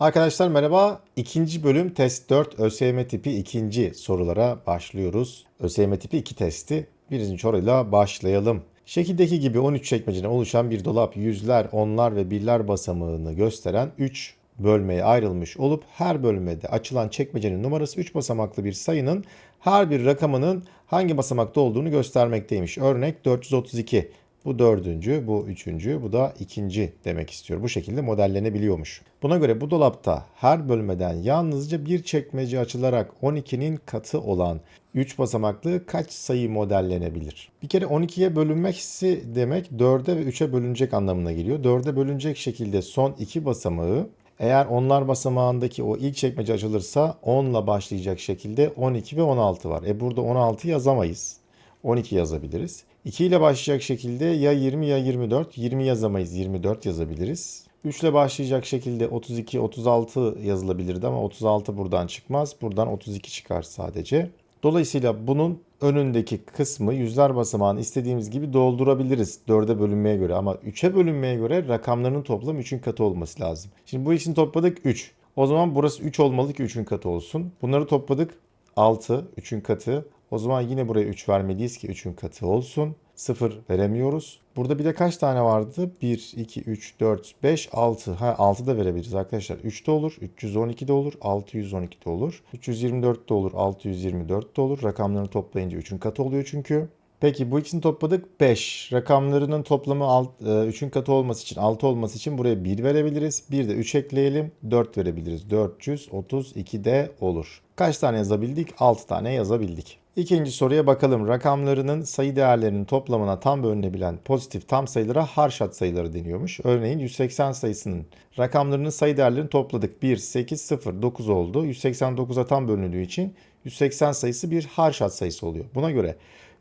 Arkadaşlar merhaba. İkinci bölüm test 4 ÖSYM tipi ikinci sorulara başlıyoruz. ÖSYM tipi 2 testi. Birinci soruyla başlayalım. Şekildeki gibi 13 çekmeceden oluşan bir dolap yüzler, onlar ve birler basamağını gösteren 3 bölmeye ayrılmış olup her bölmede açılan çekmecenin numarası 3 basamaklı bir sayının her bir rakamının hangi basamakta olduğunu göstermekteymiş. Örnek 432. Bu dördüncü, bu üçüncü, bu da ikinci demek istiyor. Bu şekilde modellenebiliyormuş. Buna göre bu dolapta her bölmeden yalnızca bir çekmece açılarak 12'nin katı olan 3 basamaklı kaç sayı modellenebilir? Bir kere 12'ye bölünmeksi demek 4'e ve 3'e bölünecek anlamına geliyor. 4'e bölünecek şekilde son iki basamağı eğer onlar basamağındaki o ilk çekmece açılırsa 10 ile başlayacak şekilde 12 ve 16 var. E burada 16 yazamayız. 12 yazabiliriz. 2 ile başlayacak şekilde ya 20 ya 24. 20 yazamayız 24 yazabiliriz. 3 ile başlayacak şekilde 32, 36 yazılabilirdi ama 36 buradan çıkmaz. Buradan 32 çıkar sadece. Dolayısıyla bunun önündeki kısmı yüzler basamağını istediğimiz gibi doldurabiliriz 4'e bölünmeye göre. Ama 3'e bölünmeye göre rakamların toplamı 3'ün katı olması lazım. Şimdi bu için topladık 3. O zaman burası 3 olmalı ki 3'ün katı olsun. Bunları topladık 6, 3'ün katı. O zaman yine buraya 3 vermeliyiz ki 3'ün katı olsun. 0 veremiyoruz. Burada bir de kaç tane vardı? 1, 2, 3, 4, 5, 6. Ha 6 da verebiliriz arkadaşlar. 3 de olur, 312 de olur, 612 de olur. 324 de olur, 624 de olur. Rakamlarını toplayınca 3'ün katı oluyor çünkü. Peki bu ikisini topladık 5. Rakamlarının toplamı 3'ün katı olması için 6 olması için buraya 1 verebiliriz. Bir de 3 ekleyelim 4 verebiliriz. 432 de olur. Kaç tane yazabildik? 6 tane yazabildik. İkinci soruya bakalım. Rakamlarının sayı değerlerinin toplamına tam bölünebilen pozitif tam sayılara harşat sayıları deniyormuş. Örneğin 180 sayısının rakamlarının sayı değerlerini topladık. 1, 8, 0, 9 oldu. 189'a tam bölündüğü için 180 sayısı bir harşat sayısı oluyor. Buna göre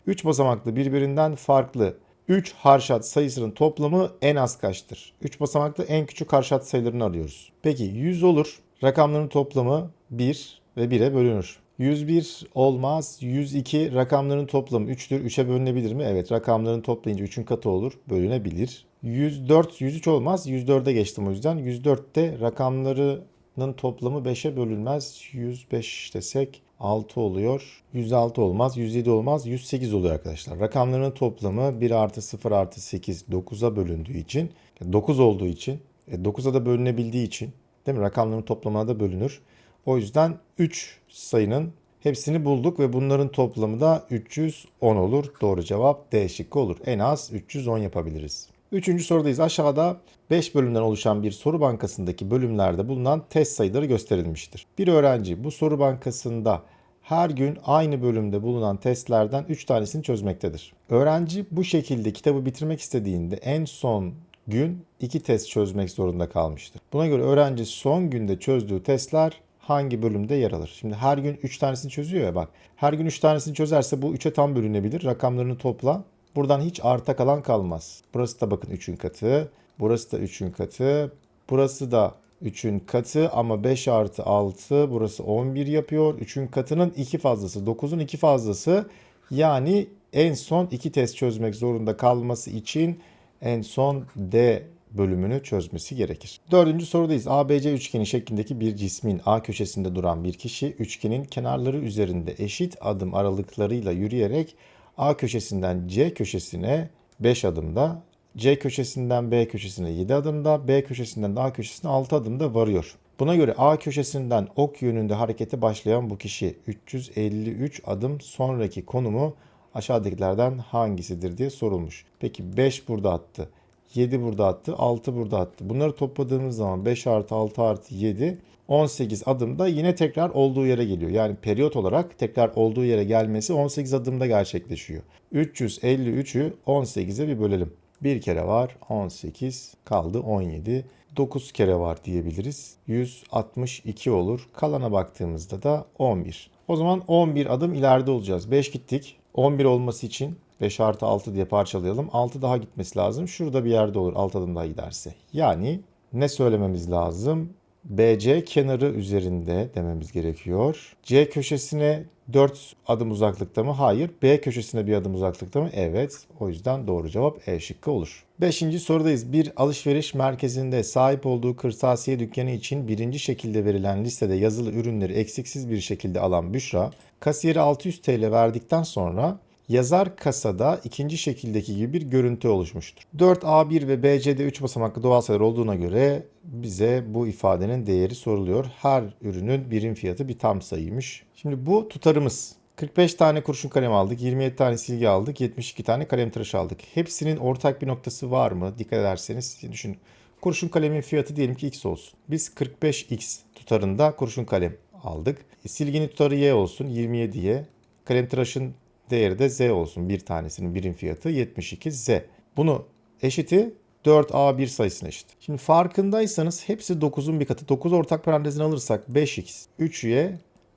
3 basamaklı birbirinden farklı 3 harşat sayısının toplamı en az kaçtır? 3 basamaklı en küçük harşat sayılarını arıyoruz. Peki 100 olur. Rakamların toplamı 1 ve 1'e bölünür. 101 olmaz. 102 rakamların toplamı 3'tür. 3'e bölünebilir mi? Evet rakamların toplayınca 3'ün katı olur. Bölünebilir. 104, 103 olmaz. 104'e geçtim o yüzden. 104'te rakamlarının toplamı 5'e bölünmez. 105 desek 6 oluyor. 106 olmaz. 107 olmaz. 108 oluyor arkadaşlar. Rakamların toplamı 1 artı 0 artı 8 9'a bölündüğü için 9 olduğu için 9'a da bölünebildiği için değil mi? Rakamların toplamına da bölünür. O yüzden 3 sayının hepsini bulduk ve bunların toplamı da 310 olur. Doğru cevap D şıkkı olur. En az 310 yapabiliriz. Üçüncü sorudayız. Aşağıda 5 bölümden oluşan bir soru bankasındaki bölümlerde bulunan test sayıları gösterilmiştir. Bir öğrenci bu soru bankasında her gün aynı bölümde bulunan testlerden 3 tanesini çözmektedir. Öğrenci bu şekilde kitabı bitirmek istediğinde en son gün 2 test çözmek zorunda kalmıştır. Buna göre öğrenci son günde çözdüğü testler hangi bölümde yer alır? Şimdi her gün 3 tanesini çözüyor ya bak. Her gün 3 tanesini çözerse bu 3'e tam bölünebilir. Rakamlarını topla. Buradan hiç arta kalan kalmaz. Burası da bakın 3'ün katı. Burası da 3'ün katı. Burası da 3'ün katı ama 5 artı 6 burası 11 yapıyor. 3'ün katının 2 fazlası 9'un 2 fazlası yani en son 2 test çözmek zorunda kalması için en son D bölümünü çözmesi gerekir. Dördüncü sorudayız. ABC üçgeni şeklindeki bir cismin A köşesinde duran bir kişi üçgenin kenarları üzerinde eşit adım aralıklarıyla yürüyerek A köşesinden C köşesine 5 adımda, C köşesinden B köşesine 7 adımda, B köşesinden de A köşesine 6 adımda varıyor. Buna göre A köşesinden ok yönünde harekete başlayan bu kişi 353 adım sonraki konumu aşağıdakilerden hangisidir diye sorulmuş. Peki 5 burada attı. 7 burada attı, 6 burada attı. Bunları topladığımız zaman 5 artı 6 artı 7 18 adımda yine tekrar olduğu yere geliyor. Yani periyot olarak tekrar olduğu yere gelmesi 18 adımda gerçekleşiyor. 353'ü 18'e bir bölelim. Bir kere var 18 kaldı 17. 9 kere var diyebiliriz. 162 olur. Kalana baktığımızda da 11. O zaman 11 adım ileride olacağız. 5 gittik. 11 olması için 5 artı 6 diye parçalayalım. 6 daha gitmesi lazım. Şurada bir yerde olur 6 adım daha giderse. Yani ne söylememiz lazım? BC kenarı üzerinde dememiz gerekiyor. C köşesine 4 adım uzaklıkta mı? Hayır. B köşesine bir adım uzaklıkta mı? Evet. O yüzden doğru cevap E şıkkı olur. Beşinci sorudayız. Bir alışveriş merkezinde sahip olduğu kırtasiye dükkanı için birinci şekilde verilen listede yazılı ürünleri eksiksiz bir şekilde alan Büşra, kasiyere 600 TL verdikten sonra yazar kasada ikinci şekildeki gibi bir görüntü oluşmuştur. 4A1 ve BC'de 3 basamaklı doğal sayılar olduğuna göre bize bu ifadenin değeri soruluyor. Her ürünün birim fiyatı bir tam sayıymış. Şimdi bu tutarımız. 45 tane kurşun kalem aldık, 27 tane silgi aldık, 72 tane kalem tıraşı aldık. Hepsinin ortak bir noktası var mı? Dikkat ederseniz düşünün. Kurşun kalemin fiyatı diyelim ki x olsun. Biz 45x tutarında kurşun kalem aldık. E, silginin tutarı y olsun 27y. Kalem tıraşın değeri de z olsun. Bir tanesinin birim fiyatı 72z. Bunu eşiti 4a1 sayısına eşit. Şimdi farkındaysanız hepsi 9'un bir katı. 9 ortak parantezine alırsak 5x, 3y,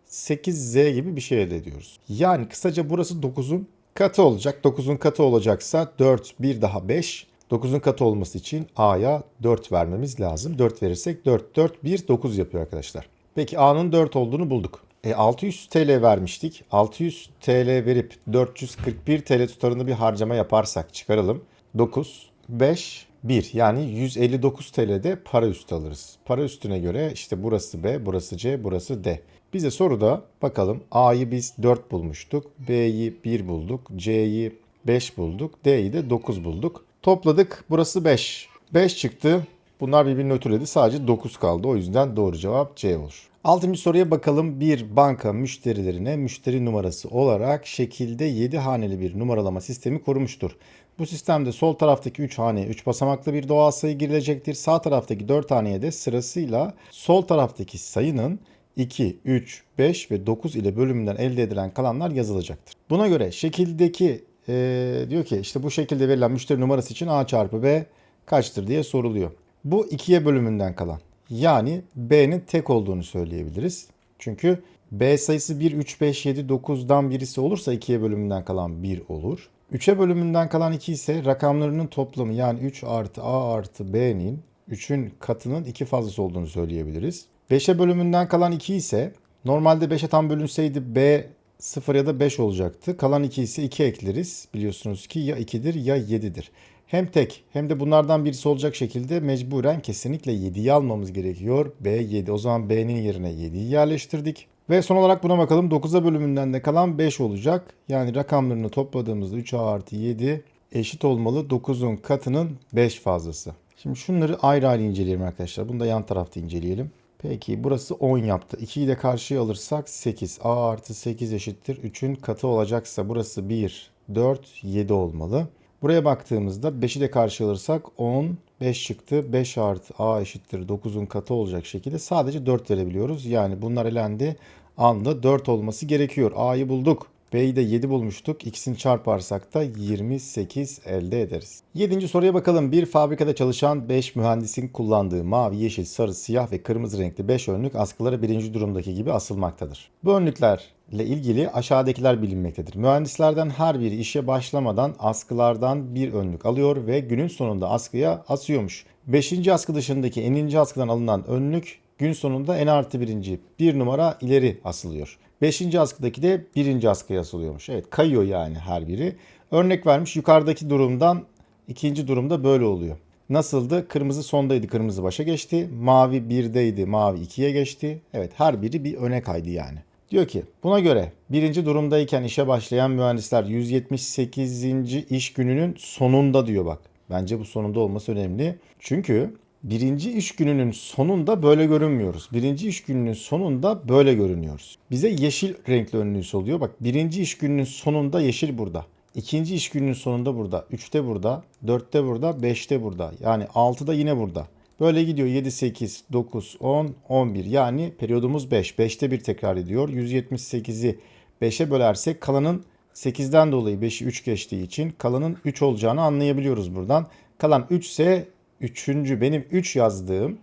8z gibi bir şey elde ediyoruz. Yani kısaca burası 9'un katı olacak. 9'un katı olacaksa 4, 1 daha 5. 9'un katı olması için a'ya 4 vermemiz lazım. 4 verirsek 4, 4, 1, 9 yapıyor arkadaşlar. Peki a'nın 4 olduğunu bulduk. E 600 TL vermiştik. 600 TL verip 441 TL tutarında bir harcama yaparsak çıkaralım. 9, 5, 1 yani 159 TL'de para üstü alırız. Para üstüne göre işte burası B, burası C, burası D. Bize soruda bakalım A'yı biz 4 bulmuştuk. B'yi 1 bulduk. C'yi 5 bulduk. D'yi de 9 bulduk. Topladık. Burası 5. 5 çıktı. Bunlar birbirini ötürledi. Sadece 9 kaldı. O yüzden doğru cevap C olur. Altıncı soruya bakalım. Bir banka müşterilerine müşteri numarası olarak şekilde 7 haneli bir numaralama sistemi kurmuştur. Bu sistemde sol taraftaki 3 haneye 3 basamaklı bir doğal sayı girilecektir. Sağ taraftaki 4 haneye de sırasıyla sol taraftaki sayının 2, 3, 5 ve 9 ile bölümünden elde edilen kalanlar yazılacaktır. Buna göre şekildeki ee, diyor ki işte bu şekilde verilen müşteri numarası için A çarpı B kaçtır diye soruluyor. Bu 2'ye bölümünden kalan. Yani B'nin tek olduğunu söyleyebiliriz. Çünkü B sayısı 1, 3, 5, 7, 9'dan birisi olursa 2'ye bölümünden kalan 1 olur. 3'e bölümünden kalan 2 ise rakamlarının toplamı yani 3 artı A artı B'nin 3'ün katının 2 fazlası olduğunu söyleyebiliriz. 5'e bölümünden kalan 2 ise normalde 5'e tam bölünseydi B 0 ya da 5 olacaktı. Kalan 2 ise 2 ekleriz. Biliyorsunuz ki ya 2'dir ya 7'dir. Hem tek hem de bunlardan birisi olacak şekilde mecburen kesinlikle 7'yi almamız gerekiyor. B 7. O zaman B'nin yerine 7'yi yerleştirdik. Ve son olarak buna bakalım. 9'a bölümünden de kalan 5 olacak. Yani rakamlarını topladığımızda 3A artı 7 eşit olmalı 9'un katının 5 fazlası. Şimdi şunları ayrı ayrı inceleyelim arkadaşlar. Bunu da yan tarafta inceleyelim. Peki burası 10 yaptı. 2'yi de karşıya alırsak 8. A artı 8 eşittir. 3'ün katı olacaksa burası 1, 4, 7 olmalı. Buraya baktığımızda 5'i de karşı alırsak 10, 5 çıktı. 5 artı A eşittir 9'un katı olacak şekilde sadece 4 verebiliyoruz. Yani bunlar elendi. Anda 4 olması gerekiyor. A'yı bulduk. B'yi de 7 bulmuştuk. İkisini çarparsak da 28 elde ederiz. 7. soruya bakalım. Bir fabrikada çalışan 5 mühendisin kullandığı mavi, yeşil, sarı, siyah ve kırmızı renkli 5 önlük askıları birinci durumdaki gibi asılmaktadır. Bu önlüklerle ilgili aşağıdakiler bilinmektedir. Mühendislerden her biri işe başlamadan askılardan bir önlük alıyor ve günün sonunda askıya asıyormuş. 5. askı dışındaki eninci askıdan alınan önlük gün sonunda en artı birinci bir numara ileri asılıyor. Beşinci askıdaki de birinci askıya asılıyormuş. Evet kayıyor yani her biri. Örnek vermiş yukarıdaki durumdan ikinci durumda böyle oluyor. Nasıldı? Kırmızı sondaydı, kırmızı başa geçti. Mavi birdeydi, mavi ikiye geçti. Evet her biri bir öne kaydı yani. Diyor ki buna göre birinci durumdayken işe başlayan mühendisler 178. iş gününün sonunda diyor bak. Bence bu sonunda olması önemli. Çünkü birinci iş gününün sonunda böyle görünmüyoruz. Birinci iş gününün sonunda böyle görünüyoruz. Bize yeşil renkli önlüğüs oluyor. Bak birinci iş gününün sonunda yeşil burada. İkinci iş gününün sonunda burada. Üçte burada. Dörtte burada. Beşte burada. Yani altıda yine burada. Böyle gidiyor 7, 8, 9, 10, 11. Yani periyodumuz 5. 5'te bir tekrar ediyor. 178'i 5'e bölersek kalanın 8'den dolayı 5'i 3 geçtiği için kalanın 3 olacağını anlayabiliyoruz buradan. Kalan 3 ise üçüncü benim 3 yazdığım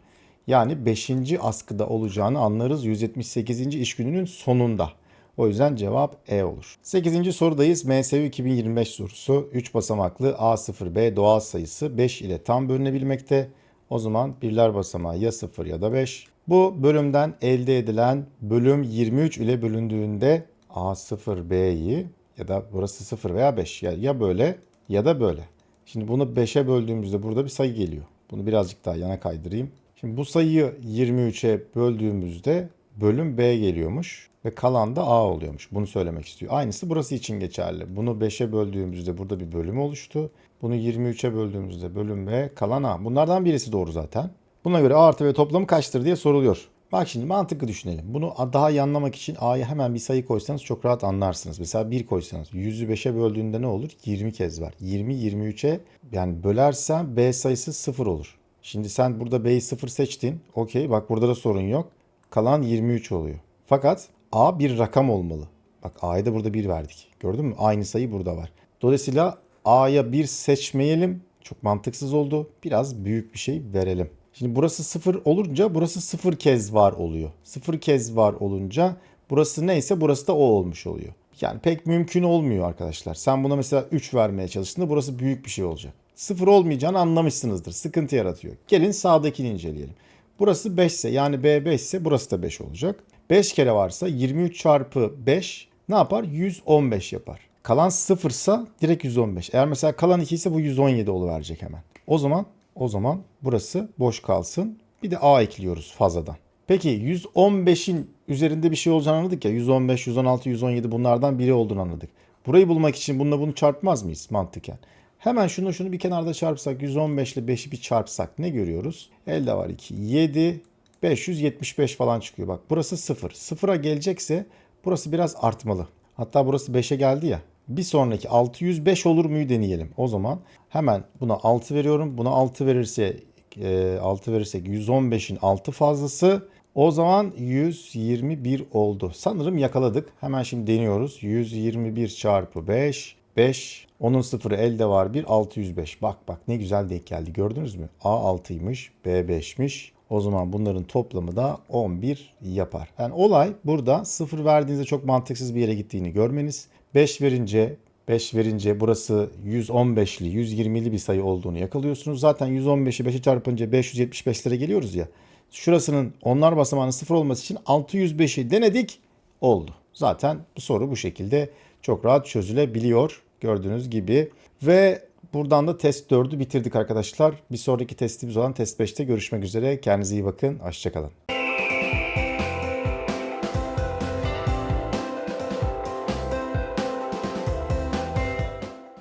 yani 5. askıda olacağını anlarız 178. iş gününün sonunda. O yüzden cevap E olur. 8. sorudayız. MSU 2025 sorusu 3 basamaklı A0B doğal sayısı 5 ile tam bölünebilmekte. O zaman birler basamağı ya 0 ya da 5. Bu bölümden elde edilen bölüm 23 ile bölündüğünde A0 B'yi ya da burası 0 veya 5 ya, ya böyle ya da böyle. Şimdi bunu 5'e böldüğümüzde burada bir sayı geliyor. Bunu birazcık daha yana kaydırayım. Şimdi bu sayıyı 23'e böldüğümüzde bölüm B geliyormuş ve kalan da A oluyormuş. Bunu söylemek istiyor. Aynısı burası için geçerli. Bunu 5'e böldüğümüzde burada bir bölüm oluştu. Bunu 23'e böldüğümüzde bölüm B kalan A. Bunlardan birisi doğru zaten. Buna göre A artı B toplamı kaçtır diye soruluyor. Bak şimdi mantıklı düşünelim. Bunu daha iyi anlamak için A'ya hemen bir sayı koysanız çok rahat anlarsınız. Mesela 1 koysanız 100'ü 5'e böldüğünde ne olur? 20 kez var. 20 23'e yani bölersen B sayısı 0 olur. Şimdi sen burada B'yi 0 seçtin. Okey bak burada da sorun yok. Kalan 23 oluyor. Fakat A bir rakam olmalı. Bak A'ya da burada 1 verdik. Gördün mü? Aynı sayı burada var. Dolayısıyla A'ya 1 seçmeyelim. Çok mantıksız oldu. Biraz büyük bir şey verelim. Şimdi burası 0 olunca burası 0 kez var oluyor. 0 kez var olunca burası neyse burası da o olmuş oluyor. Yani pek mümkün olmuyor arkadaşlar. Sen buna mesela 3 vermeye çalıştığında burası büyük bir şey olacak. 0 olmayacağını anlamışsınızdır. Sıkıntı yaratıyor. Gelin sağdakini inceleyelim. Burası 5 ise yani B 5 ise burası da 5 olacak. 5 kere varsa 23 çarpı 5 ne yapar? 115 yapar. Kalan 0 ise direkt 115. Eğer mesela kalan 2 ise bu 117 oluverecek hemen. O zaman o zaman burası boş kalsın. Bir de A ekliyoruz fazladan. Peki 115'in üzerinde bir şey olacağını anladık ya. 115, 116, 117 bunlardan biri olduğunu anladık. Burayı bulmak için bununla bunu çarpmaz mıyız mantıken? Hemen şunu şunu bir kenarda çarpsak 115 ile 5'i bir çarpsak ne görüyoruz? Elde var 2, 7, 575 falan çıkıyor. Bak burası 0. 0'a gelecekse burası biraz artmalı. Hatta burası 5'e geldi ya. Bir sonraki 605 olur muyu deneyelim. O zaman hemen buna 6 veriyorum. Buna 6 verirse e, 6 verirsek 115'in 6 fazlası o zaman 121 oldu. Sanırım yakaladık. Hemen şimdi deniyoruz. 121 çarpı 5. 5. Onun sıfırı elde var 1. 605. Bak bak ne güzel denk geldi. Gördünüz mü? A 6'ymış. B 5'miş. O zaman bunların toplamı da 11 yapar. Yani olay burada 0 verdiğinizde çok mantıksız bir yere gittiğini görmeniz. 5 verince 5 verince burası 115'li, 120'li bir sayı olduğunu yakalıyorsunuz. Zaten 115'i 5'e çarpınca 575'lere geliyoruz ya. Şurasının onlar basamağının 0 olması için 605'i denedik. Oldu. Zaten bu soru bu şekilde çok rahat çözülebiliyor. Gördüğünüz gibi. Ve buradan da test 4'ü bitirdik arkadaşlar. Bir sonraki testimiz olan test 5'te görüşmek üzere. Kendinize iyi bakın. Hoşçakalın.